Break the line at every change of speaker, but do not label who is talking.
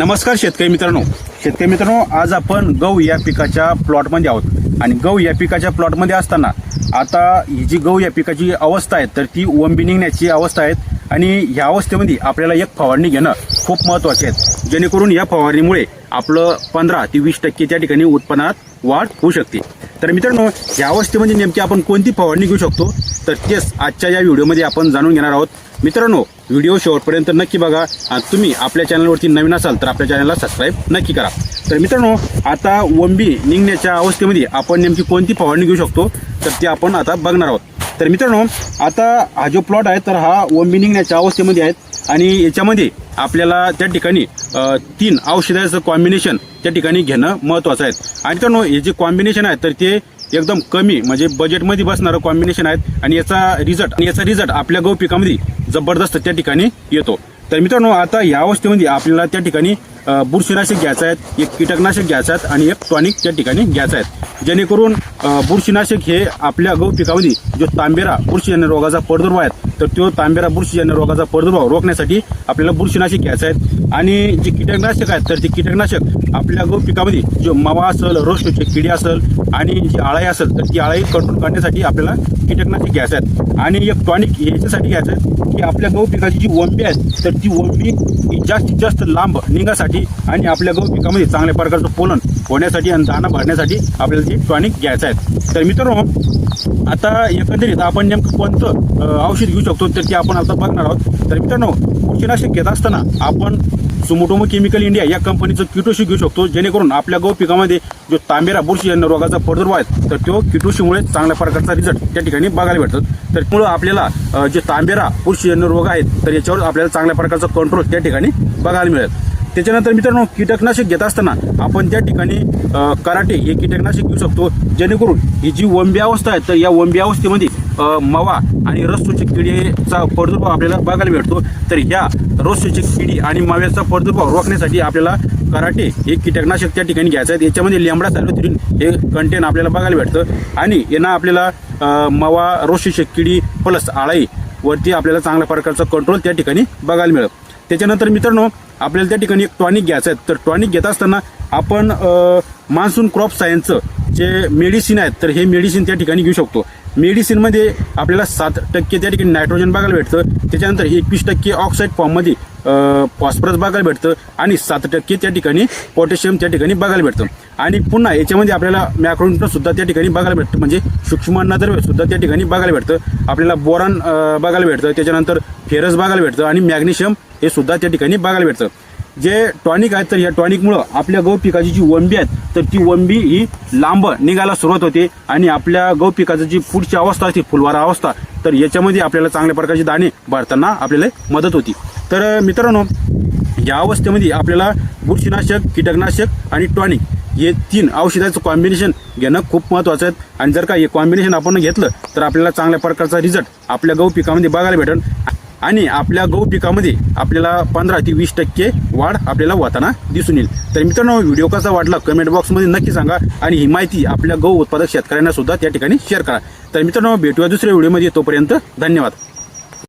नमस्कार शेतकरी मित्रांनो. शेतकरी मित्रांनो आज आपण गहू या पिकाच्या प्लॉटमध्ये आहोत. आणि गहू या पिकाच्या प्लॉटमध्ये असताना आता ही जी गहू या पिकाची अवस्था आहे तर ती ओंबी निघण्याची अवस्था आहे. आणि ह्या अवस्थेमध्ये आपल्याला एक फवारणी घेणं खूप महत्त्वाचे आहे. जेणेकरून या फवारणीमुळे आपलं पंधरा ते वीस टक्के त्या ठिकाणी उत्पन्नात वाढ होऊ शकते. तर मित्रांनो या अवस्थेमध्ये नेमकी आपण कोणती फवारणी घेऊ शकतो? तर तेच आजच्या या व्हिडिओमध्ये आपण जाणून घेणार आहोत. मित्रांनो व्हिडिओ शेवटपर्यंत नक्की बघा. आणि तुम्ही आपल्या चॅनलवरती नवीन असाल तर आपल्या चॅनलला सबस्क्राईब नक्की करा. तर मित्रांनो आता वंबी निघण्याच्या अवस्थेमध्ये आपण नेमकी कोणती फवारणी घेऊ शकतो? तर ते आपण आता बघणार आहोत. तर मित्रांनो आता हा जो प्लॉट आहे तर हा वंबी निघण्याच्या अवस्थेमध्ये आहेत आणि याच्यामध्ये आपल्याला त्या ठिकाणी तीन औषधाचं कॉम्बिनेशन त्या ठिकाणी घेणं महत्त्वाचं आहे. आणि मित्रांनो हे जे कॉम्बिनेशन आहे तर ते एकदम कमी म्हणजे बजेटमध्ये बसणारं कॉम्बिनेशन आहेत आणि याचा रिझल्ट आणि याचा रिझल्ट आपल्या गहू पिकामध्ये जबरदस्त त्या ठिकाणी येतो. तर मित्रांनो आता या अवस्थेमध्ये आपल्याला त्या ठिकाणी बुरशीनाशक घ्यायचं आहेत एक कीटकनाशक घ्यायचं आहेत आणि एक टॉनिक त्या ठिकाणी घ्यायचं आहे जेणेकरून बुरशीनाशक हे आपल्या गहू पिकामध्ये जो तांबेरा बुरशीजन्य रोगाचा प्रादुर्भाव आहे तर तो तांबेरा बुरशीजन्य रोगाचा प्रादुर्भाव रोखण्यासाठी आपल्याला बुरशीनाशक घ्यायचं आहेत. आणि जे कीटकनाशक आहेत तर ते कीटकनाशक आपल्या गहू पिकामध्ये जो मावा असेल रोस्टोचे किडी असेल आणि जी आळाई असेल तर ती आळाई कंट्रोल करण्यासाठी आपल्याला कीटकनाशक घ्यायचं आहेत. आणि एक टॉनिक याच्यासाठी घ्यायचं आहे की आपल्या गहू पिकाची जी वंबी आहे तर ती वंबी जास्तीत जास्त लांब निघासाठी आणि आपल्या गहू पिकामध्ये चांगल्या प्रकारचं पोलन होण्यासाठी आणि दाणा भरण्यासाठी आपल्याला ते टॉनिक घ्यायचं आहे. तर मित्रांनो आता एकंदरीत आपण नेमकं कोणतं औषध घेऊ शकतो तर ते आपण आता बघणार आहोत. तर मित्रांनो बुरशीनाशक घेत असताना आपण सुमोटोमो केमिकल इंडिया या कंपनीचं किटोशी घेऊ शकतो जेणेकरून आपल्या गहू पिकामध्ये जो तांबेरा बुरशीजन्य रोगाचा प्रादुर्भाव आहे तर तो किटोशीमुळे चांगल्या प्रकारचा रिझल्ट त्या ठिकाणी बघायला भेटतो. तर त्यामुळं आपल्याला जे तांबेरा बुरशीजन्य रोग आहेत तर याच्यावर आपल्याला चांगल्या प्रकारचा कंट्रोल त्या ठिकाणी बघायला मिळेल. त्याच्यानंतर मित्रांनो कीटकनाशक घेत असताना आपण त्या ठिकाणी कराटे हे कीटकनाशक घेऊ शकतो. जेणेकरून ही जी वंबी अवस्था आहे तर या वंबी अवस्थेमध्ये मवा आणि रस्तोची किडीचा प्रादुर्भाव आपल्याला बघायला भेटतो तर ह्या रस्तोची किडी आणि माव्याचा प्रादुर्भाव रोखण्यासाठी आपल्याला कराटे हे कीटकनाशक त्या ठिकाणी घ्यायचं आहे. याच्यामध्ये लेंबडा सॅलोथिरिन हे कंटेन आपल्याला बघायला भेटतं. आणि यांना आपल्याला मवा रोस्टीची किडी प्लस आळाई वरती आपल्याला चांगल्या प्रकारचा कंट्रोल त्या ठिकाणी बघायला मिळत. त्याच्यानंतर मित्रांनो आपल्याला त्या ठिकाणी एक टॉनिक घ्यायचं आहे. तर टॉनिक घेत असताना आपण मान्सून क्रॉप सायन्सचं जे मेडिसिन आहेत तर हे मेडिसिन त्या ठिकाणी घेऊ शकतो. मेडिसिनमध्ये आपल्याला सात टक्के त्या ठिकाणी नायट्रोजन बघायला भेटतं. त्याच्यानंतर एकवीस टक्के ऑक्साईड फॉर्ममध्ये फॉस्फरस बघायला भेटतं आणि सात टक्के त्या ठिकाणी पोटॅशियम त्या ठिकाणी बघायला भेटतं. आणि पुन्हा याच्यामध्ये आपल्याला मॅक्रोन्युट्रन सुद्धा त्या ठिकाणी बघायला भेटतं. म्हणजे सूक्ष्म अन्नद्रव्य सुद्धा त्या ठिकाणी बघायला भेटतं आपल्याला बोरान बघायला भेटतं त्याच्यानंतर फेरस बघायला भेटतं आणि मॅग्नेशियम हे सुद्धा त्या ठिकाणी बघायला भेटतं. जे टॉनिक आहेत तर या टॉनिकमुळं आपल्या गहू पिकाची जी वंबी आहेत तर ती वंबी ही लांब निघायला सुरुवात होते आणि आपल्या गहू पिकाची जी पुढची अवस्था असते फुलवारा अवस्था तर याच्यामध्ये आपल्याला चांगल्या प्रकारचे दाणे भरताना आपल्याला मदत होती. तर मित्रांनो या अवस्थेमध्ये आपल्याला बुरशीनाशक कीटकनाशक आणि टॉनिक हे तीन औषधाचं कॉम्बिनेशन घेणं खूप महत्त्वाचं आहे. आणि जर का हे कॉम्बिनेशन आपण घेतलं तर आपल्याला चांगल्या प्रकारचा रिझल्ट आपल्या गहू पिकामध्ये बघायला भेटेल आणि आपल्या गहू पिकामध्ये आपल्याला पंधरा ते वीस टक्के वाढ आपल्याला होताना दिसून येईल. तर मित्रांनो व्हिडिओ कसा वाटला कमेंट बॉक्समध्ये नक्की सांगा. आणि ही माहिती आपल्या गहू उत्पादक शेतकऱ्यांना सुद्धा त्या ठिकाणी शेअर करा. तर मित्रांनो भेटूया दुसऱ्या व्हिडिओमध्ये. तोपर्यंत धन्यवाद.